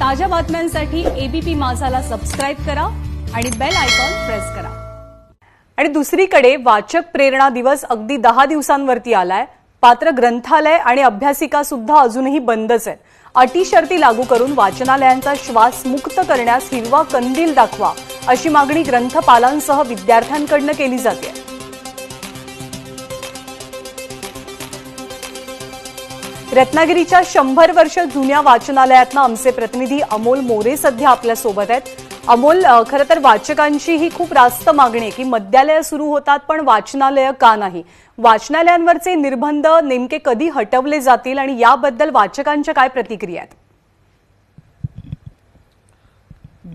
ताज्या बातम्यांसाठी ABP माझाला subscribe करा आणि बेल आयकॉन प्रेस करा. आणि दुसरीकडे वाचक प्रेरणा दिवस अगदी दहा दिवसांवरती आलाय. पात्र ग्रंथालय आणि अभ्यासिका सुद्धा अजूनही बंदच आहेत. अटी शर्ती लागू करून वाचनालयांचा श्वास मुक्त करण्यास हिरवा कंदील दाखवा अशी मागणी ग्रंथपालांसह विद्यार्थ्यांकडनं केली जाते. रत्नागिरीच्या शंभर वर्ष जुन्या वाचनालयातनं आमचे प्रतिनिधी अमोल मोरे सध्या आपल्यासोबत आहेत. अमोल खरं तर वाचकांची ही खूप रास्त मागणी आहे की मद्यालय सुरू होतात पण वाचनालय का नाही? वाचनालयांवरचे निर्बंध नेमके कधी हटवले जातील आणि याबद्दल वाचकांच्या काय प्रतिक्रिया आहेत?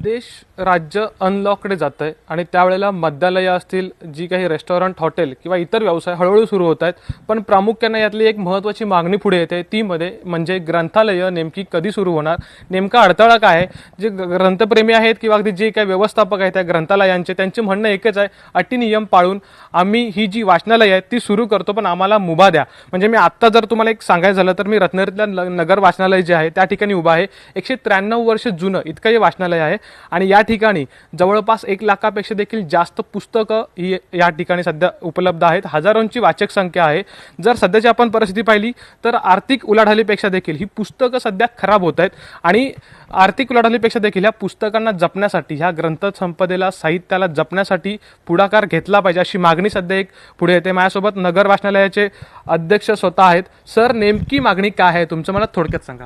देश राज्य अनलॉकडे जात आहे आणि त्यावेळेला मद्यालयं असतील जी काही रेस्टॉरंट हॉटेल किंवा इतर व्यवसाय हळूहळू सुरू होत आहेत. पण प्रामुख्याने यातली एक महत्त्वाची मागणी पुढे येते. ती मध्ये म्हणजे ग्रंथालयं नेमकी कधी सुरू होणार? नेमका अडथळा काय आहे? जे ग- ग्रंथप्रेमी आहेत किंवा अगदी जे काही व्यवस्थापक आहेत त्या ग्रंथालयांचे त्यांचे म्हणणं एकच आहे अटी नियम पाळून आम्ही ही जी वाचनालयं आहेत ती सुरू करतो पण आम्हाला मुभा द्या. म्हणजे मी आत्ता जर तुम्हाला एक सांगायचं झालं तर मी रत्नागिरीतल्या न- नगर वाचनालय जे आहे त्या ठिकाणी उभा आहे. एकशे त्र्याण्णव वर्ष जुनं इतकं हे वाचनालय आहे. आणि या ठिकाणी जवळपास एक लाखापेक्षा देखील जास्त पुस्तकं ही या ठिकाणी सध्या उपलब्ध आहेत. हजारोंची वाचक संख्या आहे. जर सध्याची आपण परिस्थिती पाहिली तर आर्थिक उलाढालीपेक्षा देखील ही पुस्तकं सध्या खराब होत आहेत. आणि आर्थिक उलाढालीपेक्षा देखील ह्या पुस्तकांना जपण्यासाठी ह्या ग्रंथसंपदेला साहित्याला जपण्यासाठी पुढाकार घेतला पाहिजे अशी मागणी सध्या एक पुढे येते. माझ्यासोबत नगर वाचनालयाचे अध्यक्ष स्वतः आहेत. सर नेमकी मागणी काय आहे? तुमचं मला थोडक्यात सांगा.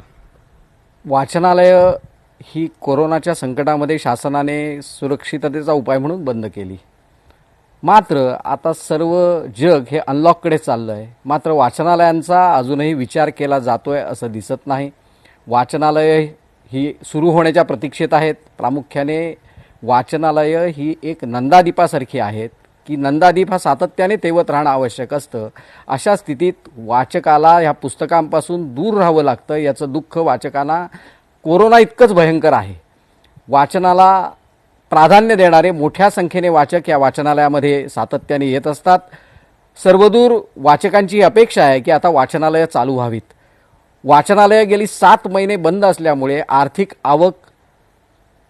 वाचनालय ही कोरोनाच्या संकटामध्ये शासनाने सुरक्षिततेचा उपाय म्हणून बंद केली. मात्र आता सर्व जग हे अनलॉककडे चाललं आहे मात्र वाचनालयांचा अजूनही विचार केला जातो आहे असं दिसत नाही. वाचनालय ही सुरू होण्याच्या प्रतीक्षेत आहेत. प्रामुख्याने वाचनालय ही एक नंदादीपासारखी आहेत. की नंदादीप हा सातत्याने तेवत राहणं आवश्यक असतं. अशा स्थितीत वाचकाला ह्या पुस्तकांपासून दूर राहावं लागतं. याचं दुःख वाचकांना कोरोना इतकंच भयंकर आहे. वाचनाला प्राधान्य देणारे मोठ्या संख्येने वाचक या वाचनालयामध्ये सातत्याने येत असतात. सर्वदूर वाचकांची ही अपेक्षा आहे की आता वाचनालयं चालू व्हावीत. वाचनालयं गेली सात महिने बंद असल्यामुळे आर्थिक आवक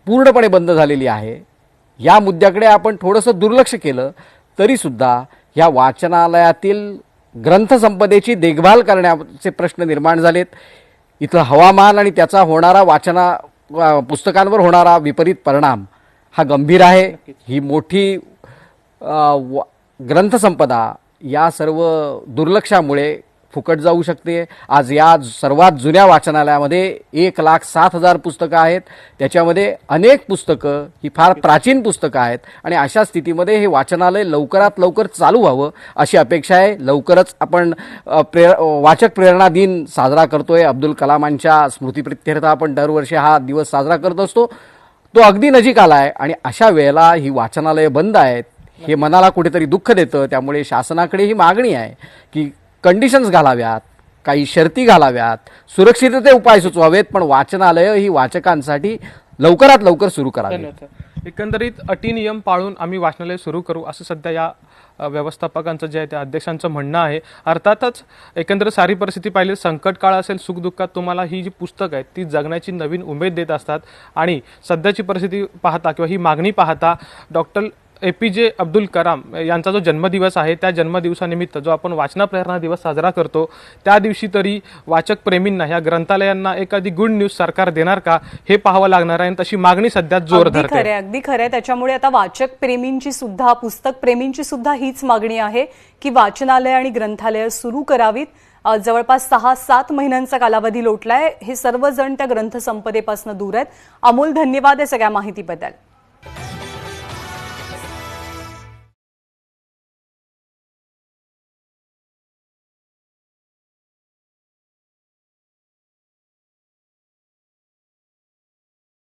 पूर्णपणे बंद झालेली आहे. या मुद्द्याकडे आपण थोडंसं दुर्लक्ष केलं तरीसुद्धा ह्या वाचनालयातील ग्रंथसंपदेची देखभाल करण्याचे प्रश्न निर्माण झालेत. इथं हवामान आणि त्याचा होणारा वाचना पुस्तकांवर होणारा विपरीत परिणाम हा गंभीर आहे. ही मोठी व- ग्रंथसंपदा या सर्व दुर्लक्षामुळे फुकट जाऊ शकते. आज या सर्वात जुन्या वाचनालयामध्ये एक लाख सात हजार पुस्तकं आहेत. त्याच्यामध्ये अनेक पुस्तकं ही फार प्राचीन पुस्तकं आहेत आणि अशा स्थितीमध्ये हे वाचनालय लवकरात लवकर चालू व्हावं अशी अपेक्षा आहे. लवकरच आपण प्रेर वाचक प्रेरणा दिन साजरा करतोय. अब्दुल कलामांच्या स्मृतीप्रित्यर्थ आपण दरवर्षी हा दिवस साजरा करत असतो. तो अगदी नजीक आला आहे आणि अशा वेळेला ही वाचनालयं बंद आहेत हे मनाला कुठेतरी दुःख देतं. त्यामुळे शासनाकडे ही मागणी आहे की कंडिशन्स घालाव्यात काही शर्ती घालाव्यात सुरक्षितते उपाय सुचवावेत पण वाचनालयं ही वाचकांसाठी लवकरात लवकर सुरू करावी. एकंदरीत अटी नियम पाळून आम्ही वाचनालय सुरू करू असं सध्या या व्यवस्थापकांचं जे आहे त्या अध्यक्षांचं म्हणणं आहे. अर्थातच एकंदर सारी परिस्थिती पाहिली संकट काळ असेल सुखदुःखात तुम्हाला ही जी पुस्तकं आहेत ती जगण्याची नवीन उमेद देत असतात. आणि सध्याची परिस्थिती पाहता किंवा ही मागणी पाहता डॉक्टर ए पी जे अब्दुल कलाम यांचा जो जन्मदिवस आहे त्या जन्मदिवसानिमित्त जो आपण वाचना प्रेरणा दिवस साजरा करतो त्या दिवशी तरी वाचक प्रेमींना ह्या ग्रंथालयांना एखादी गुड न्यूज सरकार देणार का हे पाहावं लागणार आहे. तशी मागणी सध्या जोर धरते. अगदी खरंय त्याच्यामुळे आता वाचक प्रेमींची सुद्धा पुस्तक प्रेमींची सुद्धा हीच मागणी आहे की वाचनालय आणि ग्रंथालय सुरू करावीत. जवळपास सहा सात महिन्यांचा कालावधी लोटलाय. हे सर्वजण त्या ग्रंथसंपदेपासून दूर आहेत. अमोल धन्यवाद या सगळ्या माहितीबद्दल.